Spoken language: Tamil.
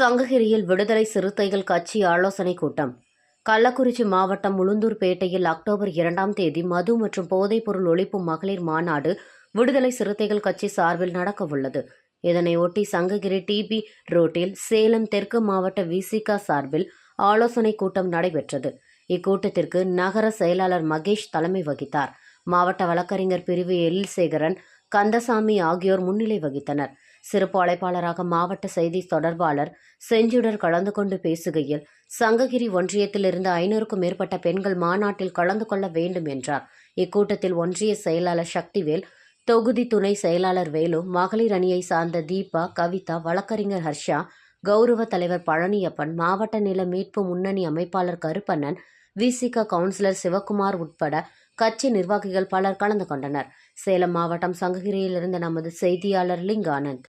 சங்ககிரியில் விடுதலை சிறுத்தைகள் கட்சி ஆலோசனை கூட்டம். கள்ளக்குறிச்சி மாவட்டம் உளுந்தூர்பேட்டையில் அக்டோபர் இரண்டாம் தேதி மது மற்றும் போதைப்பொருள் ஒழிப்பு மகளிர் மாநாடு விடுதலை சிறுத்தைகள் கட்சி சார்பில் நடக்கவுள்ளது. இதனையொட்டி சங்ககிரி டிபி ரோட்டில் சேலம் தெற்கு மாவட்ட விசிகா சார்பில் ஆலோசனை கூட்டம் நடைபெற்றது. இக்கூட்டத்திற்கு நகர செயலாளர் மகேஷ் தலைமை வகித்தார். மாவட்ட வழக்கறிஞர் பிரிவு எழில்சேகரன் கந்தசாமி ஆகியோர் முன்னிலை வகித்தனர். சிறப்பு அழைப்பாளராக மாவட்ட செய்தி தொடர்பாளர் செஞ்சுடர் கலந்து கொண்டு பேசுகையில் சங்ககிரி ஒன்றியத்திலிருந்து ஐநூறுக்கும் மேற்பட்ட பெண்கள் மாநாட்டில் கலந்து கொள்ள வேண்டும் என்றார். இக்கூட்டத்தில் ஒன்றிய செயலாளர் சக்திவேல் தொகுதி துணை செயலாளர் வேலு மகளிர் அணியை சார்ந்த தீபா கவிதா வழக்கறிஞர் ஹர்ஷா கௌரவ தலைவர் பழனியப்பன் மாவட்ட நில மீட்பு முன்னணி அமைப்பாளர் கருப்பண்ணன் விசிக கவுன்சிலர் சிவக்குமார் உட்பட கட்சி நிர்வாகிகள் பலர் கலந்து கொண்டனர். சேலம் மாவட்டம் சங்ககிரியிலிருந்து நமது செய்தியாளர் லிங்கானந்த்.